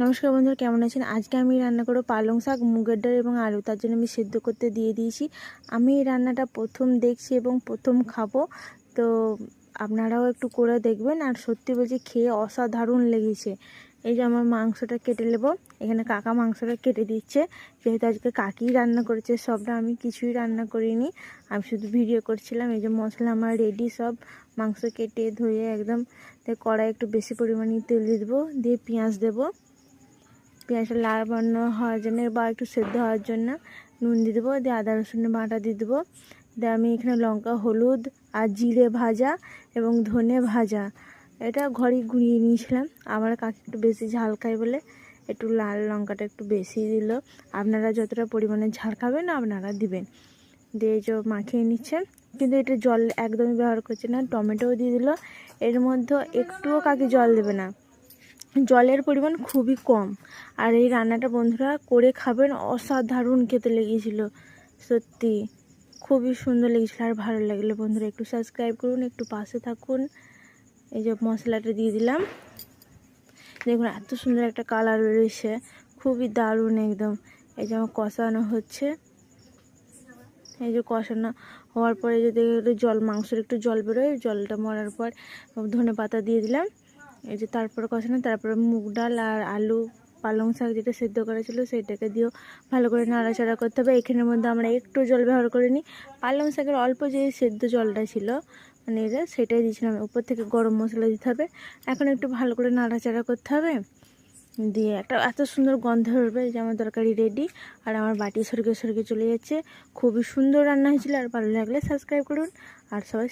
নমস্কার বন্ধুরা, কেমন আছেন? আজকে আমি রান্না করব পালং শাক, মুগের ডাল এবং আলু। তার জন্য আমি সেদ্ধ করতে দিয়ে দিয়েছি। আমি এই রান্নাটা প্রথম দেখছি এবং প্রথম খাব। তো আপনারাও একটু করে দেখবেন। আর সত্যি বলছি, খেয়ে অসাধারণ লেগেছে। এই যে আমার মাংসটা কেটে নেব। এখানে কাকা মাংসটা কেটে দিচ্ছে। যেহেতু আজকে কাকিই রান্না করেছে, সবটা আমি কিছুই রান্না করিনি। আমি শুধু ভিডিও করছিলাম। এই যে মশলা আমার রেডি সব মাংস কেটে ধুয়ে একদম কড়াই একটু বেশি পরিমাণে তেল দিয়ে দেবো, দিয়ে পেঁয়াজ দেবো। পেঁয়াজটা লাল বর্ণ হওয়ার জন্য বা একটু সেদ্ধ হওয়ার জন্য নুন দিয়ে দেবো, দিয়ে আদা রসুনের বাটা দিয়ে দেবো। দিয়ে আমি এখানে লঙ্কা, হলুদ আর জিরে ভাজা এবং ধনে ভাজা এটা ঘরেই গুঁড়িয়ে নিয়েছিলাম। আমার কাকি একটু বেশি ঝাল খায় বলে একটু লাল লঙ্কাটা একটু বেশি দিল। আপনারা যতটা পরিমাণে ঝাল খাবেন আপনারা দিবেন। দিয়ে যে মাখিয়ে নিচ্ছে। কিন্তু এটা জল একদমই ব্যবহার করছে না, টমেটোও দিয়ে দিল। এর মধ্যে একটুও কাকি জল দেবে না। জলের পরিমাণ খুবই কম। আর এই রান্নাটা বন্ধুরা করে খাবেন, অসাধারণ খেতে লেগেছিল, সত্যি। খুবই সুন্দর লেগেছিলো আর ভালো লাগল বন্ধুরা। একটু সাবস্ক্রাইব করুন, একটু পাশে থাকুন। এই যে মশলাটা দিয়ে দিলাম। দেখুন, এত সুন্দর একটা কালার রয়েছে খুবই দারুণ একদম। এই যে আমার কষানো হচ্ছে। এই যে কষানো হওয়ার পরে যদি জল, মাংসের একটু জল বেরোয়, জলটা মরার পর ধনে পাতা দিয়ে দিলাম। এই যে তারপরে কষানো তারপরে মুগ ডাল আর আলু, পালং শাক যেটা সেদ্ধ করা ছিল সেটাকে দিয়েও ভালো করে নাড়াচাড়া করতে হবে। এখানের মধ্যে আমরা একটু জল ব্যবহার করিনি পালং শাকের অল্প যে সেদ্ধ জলটা ছিল মানে এটা সেটাই দিয়েছিলাম। উপর থেকে গরম মশলা দিতে হবে। এখন একটু ভালো করে নাড়াচাড়া করতে হবে। দিয়ে একটা এত সুন্দর গন্ধ বেরোবে যে আমার তরকারি রেডি আর আমার বাটি সরকে সরকে চলে যাচ্ছে। খুবই সুন্দর রান্না হয়েছিল। আর ভালো লাগলে সাবস্ক্রাইব করুন। আর সবাই